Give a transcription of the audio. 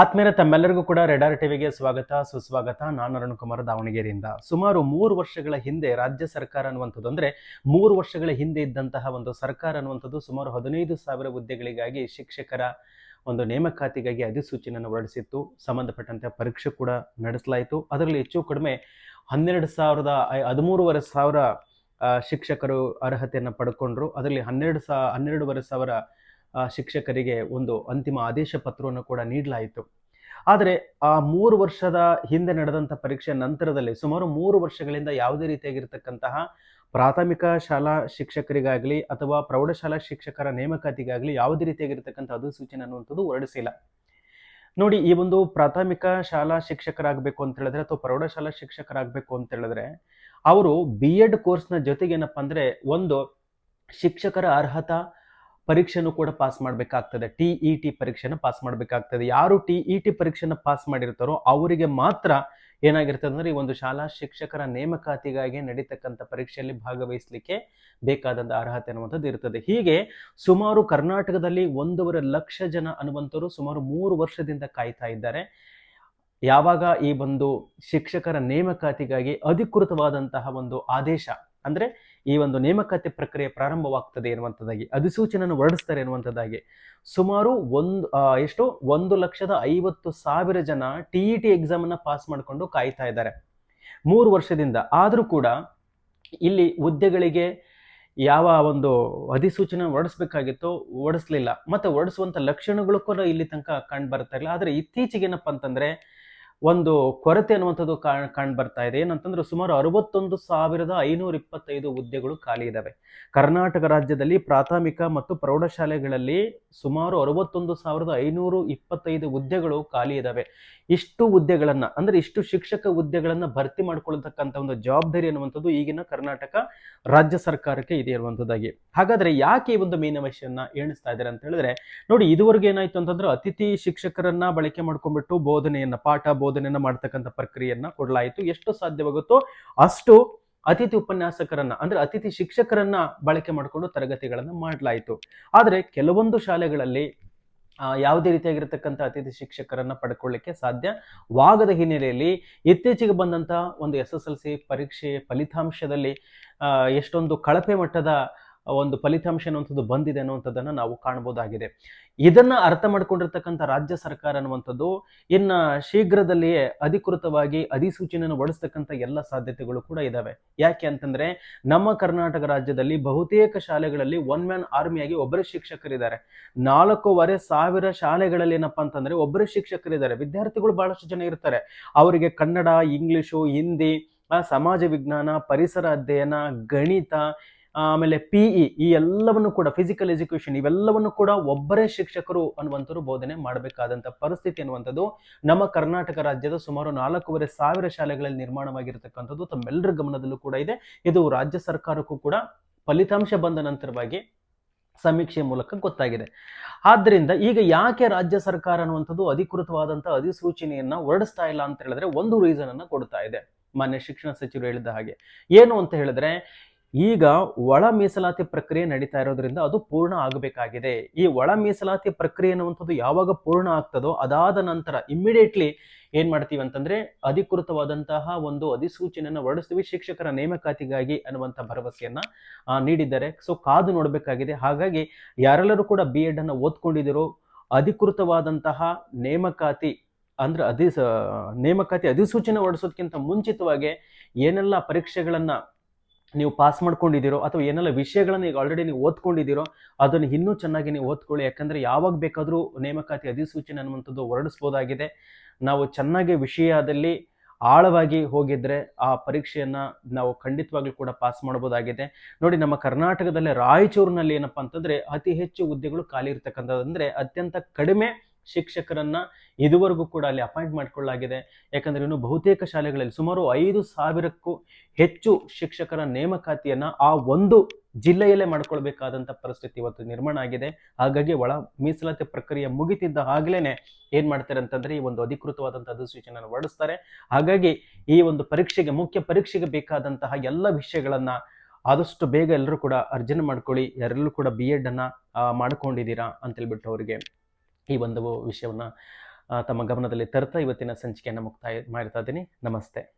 ಆತ್ಮೀಯರ ತಮ್ಮೆಲ್ಲರಿಗೂ ಕೂಡ ರೆಡಾರ್ ಟಿವಿಗೆ ಸ್ವಾಗತ, ಸುಸ್ವಾಗತ. ನಾನು ಅರುಣ್ ಕುಮಾರ್ ದಾವಣಗೆರೆಯಿಂದ. ಸುಮಾರು ಮೂರು ವರ್ಷಗಳ ಹಿಂದೆ ರಾಜ್ಯ ಸರ್ಕಾರ ಅನ್ನುವಂಥದ್ದು ಅಂದ್ರೆ ಮೂರು ವರ್ಷಗಳ ಹಿಂದೆ ಇದ್ದಂತಹ ಒಂದು ಸರ್ಕಾರ ಅನ್ನುವಂಥದ್ದು ಸುಮಾರು ಹದಿನೈದು ಸಾವಿರ ಹುದ್ದೆಗಳಿಗಾಗಿ ಶಿಕ್ಷಕರ ಒಂದು ನೇಮಕಾತಿಗಾಗಿ ಅಧಿಸೂಚನೆಯನ್ನು ಹೊರಡಿಸಿತ್ತು. ಸಂಬಂಧಪಟ್ಟಂತೆ ಪರೀಕ್ಷೆ ಕೂಡ ನಡೆಸಲಾಯಿತು. ಅದರಲ್ಲಿ ಹೆಚ್ಚು ಕಡಿಮೆ ಹನ್ನೆರಡು ಸಾವಿರದ ಹದಿಮೂರುವರೆ ಸಾವಿರ ಶಿಕ್ಷಕರು ಅರ್ಹತೆಯನ್ನು ಪಡ್ಕೊಂಡ್ರು. ಅದರಲ್ಲಿ ಹನ್ನೆರಡು ಸಾ, ಹನ್ನೆರಡೂವರೆ ಸಾವಿರ ಶಿಕ್ಷಕರಿಗೆ ಒಂದು ಅಂತಿಮ ಆದೇಶ ಪತ್ರವನ್ನು ಕೂಡ ನೀಡಲಾಯಿತು. ಆದರೆ ಆ ಮೂರು ವರ್ಷದ ಹಿಂದೆ ನಡೆದಂಥ ಪರೀಕ್ಷೆ ನಂತರದಲ್ಲಿ ಸುಮಾರು ಮೂರು ವರ್ಷಗಳಿಂದ ಯಾವುದೇ ರೀತಿಯಾಗಿರ್ತಕ್ಕಂತಹ ಪ್ರಾಥಮಿಕ ಶಾಲಾ ಶಿಕ್ಷಕರಿಗಾಗಲಿ ಅಥವಾ ಪ್ರೌಢಶಾಲಾ ಶಿಕ್ಷಕರ ನೇಮಕಾತಿಗಾಗಲಿ ಯಾವುದೇ ರೀತಿಯಾಗಿರ್ತಕ್ಕಂಥ ಅಧಿಸೂಚನೆ ಅನ್ನುವಂಥದ್ದು ಹೊರಡಿಸಿಲ್ಲ. ನೋಡಿ, ಈ ಒಂದು ಪ್ರಾಥಮಿಕ ಶಾಲಾ ಶಿಕ್ಷಕರಾಗಬೇಕು ಅಂತ ಹೇಳಿದ್ರೆ ಅಥವಾ ಪ್ರೌಢಶಾಲಾ ಶಿಕ್ಷಕರಾಗಬೇಕು ಅಂತ ಹೇಳಿದ್ರೆ ಅವರು ಬಿ ಎಡ್ ಕೋರ್ಸ್ನ ಜೊತೆಗೆ ಏನಪ್ಪ ಅಂದರೆ ಒಂದು ಶಿಕ್ಷಕರ ಅರ್ಹತಾ ಪರೀಕ್ಷೆನೂ ಕೂಡ ಪಾಸ್ ಮಾಡಬೇಕಾಗ್ತದೆ. ಟಿ ಇ ಟಿ ಪರೀಕ್ಷೆನ ಪಾಸ್ ಮಾಡಬೇಕಾಗ್ತದೆ. ಯಾರು ಟಿ ಇ ಟಿ ಪರೀಕ್ಷೆನ ಪಾಸ್ ಮಾಡಿರ್ತಾರೋ ಅವರಿಗೆ ಮಾತ್ರ ಏನಾಗಿರ್ತದೆ ಅಂದ್ರೆ ಈ ಒಂದು ಶಾಲಾ ಶಿಕ್ಷಕರ ನೇಮಕಾತಿಗಾಗಿ ನಡೀತಕ್ಕಂಥ ಪರೀಕ್ಷೆಯಲ್ಲಿ ಭಾಗವಹಿಸಲಿಕ್ಕೆ ಬೇಕಾದಂಥ ಅರ್ಹತೆ ಅನ್ನುವಂಥದ್ದು ಇರ್ತದೆ. ಹೀಗೆ ಸುಮಾರು ಕರ್ನಾಟಕದಲ್ಲಿ ಒಂದೂವರೆ ಲಕ್ಷ ಜನ ಅನ್ನುವಂಥವ್ರು ಸುಮಾರು ಮೂರು ವರ್ಷದಿಂದ ಕಾಯ್ತಾ ಇದ್ದಾರೆ. ಯಾವಾಗ ಈ ಒಂದು ಶಿಕ್ಷಕರ ನೇಮಕಾತಿಗಾಗಿ ಅಧಿಕೃತವಾದಂತಹ ಒಂದು ಆದೇಶ, ಅಂದ್ರೆ ಈ ಒಂದು ನೇಮಕಾತಿ ಪ್ರಕ್ರಿಯೆ ಪ್ರಾರಂಭವಾಗ್ತದೆ ಎನ್ನುವಂಥದ್ದಾಗಿ, ಅಧಿಸೂಚನೆಯನ್ನು ಹೊರಡಿಸ್ತಾರೆ ಎನ್ನುವಂಥದ್ದಾಗಿ, ಸುಮಾರು ಒಂದು ಎಷ್ಟು ಒಂದು ಲಕ್ಷದ ಐವತ್ತು ಸಾವಿರ ಜನ ಟಿ ಇ ಟಿ ಎಕ್ಸಾಮನ್ನು ಪಾಸ್ ಮಾಡಿಕೊಂಡು ಕಾಯ್ತಾ ಇದ್ದಾರೆ. ಮೂರು ವರ್ಷದಿಂದ, ಆದರೂ ಕೂಡ ಇಲ್ಲಿ ಹುದ್ದೆಗಳಿಗೆ ಯಾವ ಒಂದು ಅಧಿಸೂಚನೆ ಹೊರಡಿಸ್ಬೇಕಾಗಿತ್ತೋ ಹೊರಡಿಸ್ಲಿಲ್ಲ. ಮತ್ತೆ ಹೊರಡಿಸುವಂಥ ಲಕ್ಷಣಗಳು ಕೂಡ ಇಲ್ಲಿ ತನಕ ಕಂಡು ಬರ್ತಾ ಇಲ್ಲ ಆದರೆ ಇತ್ತೀಚೆಗೆ ಏನಪ್ಪ ಅಂತಂದ್ರೆ ಒಂದು ಕೊರತೆ ಅನ್ನುವಂಥದ್ದು ಕಾಣ್ ಕಂಡು ಬರ್ತಾ ಇದೆ. ಏನಂತಂದ್ರೆ ಸುಮಾರು ಅರವತ್ತೊಂದು ಸಾವಿರದ ಐನೂರ ಇಪ್ಪತ್ತೈದು ಹುದ್ದೆಗಳು ಖಾಲಿ ಇದಾವೆ. ಕರ್ನಾಟಕ ರಾಜ್ಯದಲ್ಲಿ ಪ್ರಾಥಮಿಕ ಮತ್ತು ಪ್ರೌಢಶಾಲೆಗಳಲ್ಲಿ ಸುಮಾರು ಅರವತ್ತೊಂದು ಸಾವಿರದ ಐನೂರು ಇಪ್ಪತ್ತೈದು ಹುದ್ದೆಗಳು ಖಾಲಿ ಇದ್ದಾವೆ ಇಷ್ಟು ಹುದ್ದೆಗಳನ್ನ, ಅಂದ್ರೆ ಇಷ್ಟು ಶಿಕ್ಷಕ ಹುದ್ದೆಗಳನ್ನ ಭರ್ತಿ ಮಾಡ್ಕೊಳ್ತಕ್ಕಂಥ ಒಂದು ಜವಾಬ್ದಾರಿ ಅನ್ನುವಂಥದ್ದು ಈಗಿನ ಕರ್ನಾಟಕ ರಾಜ್ಯ ಸರ್ಕಾರಕ್ಕೆ ಇದೆ ಇರುವಂಥದ್ದಾಗಿ ಹಾಗಾದ್ರೆ ಯಾಕೆ ಈ ಒಂದು ಮೀನವಶಿಯನ್ನ ಎಣಿಸ್ತಾ ಇದ್ದಾರೆ ಅಂತ ಹೇಳಿದ್ರೆ, ನೋಡಿ ಇದುವರೆಗೆ ಏನಾಯ್ತು ಅಂತಂದ್ರೆ ಅತಿಥಿ ಶಿಕ್ಷಕರನ್ನ ಬಳಕೆ ಮಾಡ್ಕೊಂಡ್ಬಿಟ್ಟು ಬೋಧನೆಯನ್ನ, ಪಾಠ ಬೋಧನೆಯನ್ನ ಮಾಡ್ತಕ್ಕಂಥ ಪ್ರಕ್ರಿಯೆಯನ್ನ ಕೊಡಲಾಯಿತು. ಎಷ್ಟು ಸಾಧ್ಯವಾಗುತ್ತೋ ಅಷ್ಟು ಅತಿಥಿ ಉಪನ್ಯಾಸಕರನ್ನ ಅಂದ್ರೆ ಅತಿಥಿ ಶಿಕ್ಷಕರನ್ನ ಬಳಕೆ ಮಾಡಿಕೊಂಡು ತರಗತಿಗಳನ್ನ ಮಾಡಲಾಯಿತು. ಆದರೆ ಕೆಲವೊಂದು ಶಾಲೆಗಳಲ್ಲಿ ಯಾವುದೇ ರೀತಿಯಾಗಿರ್ತಕ್ಕಂಥ ಅತಿಥಿ ಶಿಕ್ಷಕರನ್ನ ಪಡ್ಕೊಳ್ಳಿಕ್ಕೆ ಸಾಧ್ಯವಾಗದ ಹಿನ್ನೆಲೆಯಲ್ಲಿ ಇತ್ತೀಚೆಗೆ ಬಂದಂತ ಒಂದು ಎಸ್ ಎಸ್ ಎಲ್ ಸಿ ಪರೀಕ್ಷೆ ಫಲಿತಾಂಶದಲ್ಲಿ ಎಷ್ಟೊಂದು ಕಳಪೆ ಮಟ್ಟದ ಒಂದು ಫಲಿತಾಂಶ ಅನ್ನುವಂಥದ್ದು ಬಂದಿದೆ ಅನ್ನುವಂಥದ್ದನ್ನು ನಾವು ಕಾಣಬಹುದಾಗಿದೆ. ಇದನ್ನ ಅರ್ಥ ಮಾಡಿಕೊಂಡಿರ್ತಕ್ಕಂಥ ರಾಜ್ಯ ಸರ್ಕಾರ ಅನ್ನುವಂಥದ್ದು ಇನ್ನ ಶೀಘ್ರದಲ್ಲಿಯೇ ಅಧಿಕೃತವಾಗಿ ಅಧಿಸೂಚನೆಯನ್ನು ಬಳಸ್ತಕ್ಕಂಥ ಎಲ್ಲ ಸಾಧ್ಯತೆಗಳು ಕೂಡ ಇದ್ದಾವೆ ಯಾಕೆ ಅಂತಂದ್ರೆ ನಮ್ಮ ಕರ್ನಾಟಕ ರಾಜ್ಯದಲ್ಲಿ ಬಹುತೇಕ ಶಾಲೆಗಳಲ್ಲಿ ಒನ್ ಮ್ಯಾನ್ ಆರ್ಮಿಯಾಗಿ ಒಬ್ಬರೇ ಶಿಕ್ಷಕರಿದ್ದಾರೆ. ನಾಲ್ಕೂವರೆ ಸಾವಿರ ಶಾಲೆಗಳಲ್ಲಿ ಏನಪ್ಪಾ ಅಂತಂದ್ರೆ ಒಬ್ಬರೇ ಶಿಕ್ಷಕರಿದ್ದಾರೆ. ವಿದ್ಯಾರ್ಥಿಗಳು ಬಹಳಷ್ಟು ಜನ ಇರ್ತಾರೆ. ಅವರಿಗೆ ಕನ್ನಡ, ಇಂಗ್ಲಿಷು, ಹಿಂದಿ ಸಮಾಜ ವಿಜ್ಞಾನ, ಪರಿಸರ ಅಧ್ಯಯನ, ಗಣಿತ ಆಮೇಲೆ ಪಿ ಇ ಈ ಎಲ್ಲವನ್ನು ಕೂಡ ಫಿಸಿಕಲ್ ಎಜುಕೇಶನ್ ಇವೆಲ್ಲವನ್ನು ಕೂಡ ಒಬ್ಬರೇ ಶಿಕ್ಷಕರು ಅನ್ನುವಂಥವ್ರು ಬೋಧನೆ ಮಾಡಬೇಕಾದಂಥ ಪರಿಸ್ಥಿತಿ ಅನ್ನುವಂಥದ್ದು ನಮ್ಮ ಕರ್ನಾಟಕ ರಾಜ್ಯದ ಸುಮಾರು ನಾಲ್ಕೂವರೆ ಸಾವಿರ ಶಾಲೆಗಳಲ್ಲಿ ನಿರ್ಮಾಣವಾಗಿರ್ತಕ್ಕಂಥದ್ದು ತಮ್ಮೆಲ್ಲರ ಗಮನದಲ್ಲೂ ಕೂಡ ಇದೆ. ಇದು ರಾಜ್ಯ ಸರ್ಕಾರಕ್ಕೂ ಕೂಡ ಫಲಿತಾಂಶ ಬಂದ ನಂತರವಾಗಿ ಸಮೀಕ್ಷೆ ಮೂಲಕ ಗೊತ್ತಾಗಿದೆ. ಆದ್ದರಿಂದ ಈಗ ಯಾಕೆ ರಾಜ್ಯ ಸರ್ಕಾರ ಅನ್ನುವಂಥದ್ದು ಅಧಿಕೃತವಾದಂಥ ಅಧಿಸೂಚನೆಯನ್ನು ಹೊರಡಿಸ್ತಾ ಇಲ್ಲ ಅಂತ ಹೇಳಿದ್ರೆ ಒಂದು ರೀಸನ್ ಅನ್ನು ಕೊಡ್ತಾ ಇದೆ. ಮಾನ್ಯ ಶಿಕ್ಷಣ ಸಚಿವರು ಹೇಳಿದ ಹಾಗೆ. ಏನು ಅಂತ ಹೇಳಿದ್ರೆ ಈಗ ಒಳ ಮೀಸಲಾತಿ ಪ್ರಕ್ರಿಯೆ ನಡೀತಾ ಇರೋದ್ರಿಂದ ಅದು ಪೂರ್ಣ ಆಗಬೇಕಾಗಿದೆ. ಈ ಒಳ ಮೀಸಲಾತಿ ಪ್ರಕ್ರಿಯೆ ಅನ್ನುವಂಥದ್ದು ಯಾವಾಗ ಪೂರ್ಣ ಆಗ್ತದೋ ಅದಾದ ನಂತರ ಇಮ್ಮಿಡಿಯೇಟ್ಲಿ ಏನ್ ಮಾಡ್ತೀವಿ ಅಂತಂದ್ರೆ ಅಧಿಕೃತವಾದಂತಹ ಒಂದು ಅಧಿಸೂಚನೆಯನ್ನು ಹೊರಡಿಸ್ತೀವಿ. ಶಿಕ್ಷಕರ ನೇಮಕಾತಿಗಾಗಿ ಅನ್ನುವಂಥ ಭರವಸೆಯನ್ನ ನೀಡಿದ್ದಾರೆ. ಸೊ ಕಾದು ನೋಡಬೇಕಾಗಿದೆ. ಹಾಗಾಗಿ ಯಾರೆಲ್ಲರೂ ಕೂಡ ಬಿ ಎಡ್ ಅನ್ನು ಓದ್ಕೊಂಡಿದ್ದೀರೋ, ಅಧಿಕೃತವಾದಂತಹ ನೇಮಕಾತಿ ಅಂದ್ರೆ ಅಧಿಸ, ನೇಮಕಾತಿ ಅಧಿಸೂಚನೆ ಹೊರಡಿಸೋದಕ್ಕಿಂತ ಮುಂಚಿತವಾಗಿ ಏನೆಲ್ಲ ಪರೀಕ್ಷೆಗಳನ್ನ ನೀವು ಪಾಸ್ ಮಾಡ್ಕೊಂಡಿದ್ದೀರೋ ಅಥವಾ ಏನೆಲ್ಲ ವಿಷಯಗಳನ್ನು ಈಗ ಆಲ್ರೆಡಿ ನೀವು ಓದ್ಕೊಂಡಿದ್ದೀರೋ ಅದನ್ನು ಇನ್ನೂ ಚೆನ್ನಾಗಿ ನೀವು ಓದ್ಕೊಳ್ಳಿ. ಯಾಕಂದರೆ ಯಾವಾಗ ಬೇಕಾದರೂ ನೇಮಕಾತಿ ಅಧಿಸೂಚನೆ ಅನ್ನುವಂಥದ್ದು ಹೊರಡಿಸ್ಬೋದಾಗಿದೆ. ನಾವು ಚೆನ್ನಾಗಿ ವಿಷಯದಲ್ಲಿ ಆಳವಾಗಿ ಹೋಗಿದ್ರೆ ಆ ಪರೀಕ್ಷೆಯನ್ನು ನಾವು ಖಂಡಿತವಾಗ್ಲೂ ಕೂಡ ಪಾಸ್ ಮಾಡ್ಬೋದಾಗಿದೆ. ನೋಡಿ, ನಮ್ಮ ಕರ್ನಾಟಕದಲ್ಲಿ ರಾಯಚೂರಿನಲ್ಲಿ ಏನಪ್ಪಾ ಅಂತಂದರೆ ಅತಿ ಹೆಚ್ಚು ಹುದ್ದೆಗಳು ಖಾಲಿ ಇರ್ತಕ್ಕಂಥದ್ದು ಅಂದರೆ ಅತ್ಯಂತ ಕಡಿಮೆ ಶಿಕ್ಷಕರನ್ನ ಇದುವರೆಗೂ ಕೂಡ ಅಲ್ಲಿ ಅಪಾಯಿಂಟ್ ಮಾಡಿಕೊಳ್ಳಲಾಗಿದೆ. ಯಾಕಂದ್ರೆ ಇನ್ನು ಬಹುತೇಕ ಶಾಲೆಗಳಲ್ಲಿ ಸುಮಾರು ಐದು ಸಾವಿರಕ್ಕೂ ಹೆಚ್ಚು ಶಿಕ್ಷಕರ ನೇಮಕಾತಿಯನ್ನ ಆ ಒಂದು ಜಿಲ್ಲೆಯಲ್ಲೇ ಮಾಡ್ಕೊಳ್ಬೇಕಾದಂತ ಪರಿಸ್ಥಿತಿ ಇವತ್ತು ನಿರ್ಮಾಣ ಆಗಿದೆ. ಹಾಗಾಗಿ ಒಳ ಮೀಸಲಾತಿ ಪ್ರಕ್ರಿಯೆ ಮುಗಿತಿದ್ದ ಆಗ್ಲೇನೆ ಏನು ಮಾಡ್ತಾರೆ ಅಂತಂದ್ರೆ ಈ ಒಂದು ಅಧಿಕೃತವಾದಂಥ ಅಧಿಸೂಚನೆಯನ್ನು ಹೊರಡಿಸ್ತಾರೆ. ಹಾಗಾಗಿ ಈ ಒಂದು ಪರೀಕ್ಷೆಗೆ ಮುಖ್ಯ ಪರೀಕ್ಷೆಗೆ ಬೇಕಾದಂತಹ ಎಲ್ಲ ವಿಷಯಗಳನ್ನ ಆದಷ್ಟು ಬೇಗ ಎಲ್ಲರೂ ಕೂಡ ಅರ್ಜನೆ ಮಾಡ್ಕೊಳ್ಳಿ. ಯಾರೆಲ್ಲರೂ ಕೂಡ ಬಿ ಎಡ್ ಅನ್ನ ಆ, ಮಾಡ್ಕೊಂಡಿದ್ದೀರಾ ಅಂತ ಹೇಳ್ಬಿಟ್ಟು ಅವರಿಗೆ ಈ ಒಂದು ವಿಷಯವನ್ನು ತಮ್ಮ ಗಮನದಲ್ಲಿ ತರ್ತಾ ಇವತ್ತಿನ ಸಂಚಿಕೆಯನ್ನು ಮುಕ್ತಾಯ ಮಾಡ್ತಾ ಇದ್ದೀನಿ. ನಮಸ್ತೆ.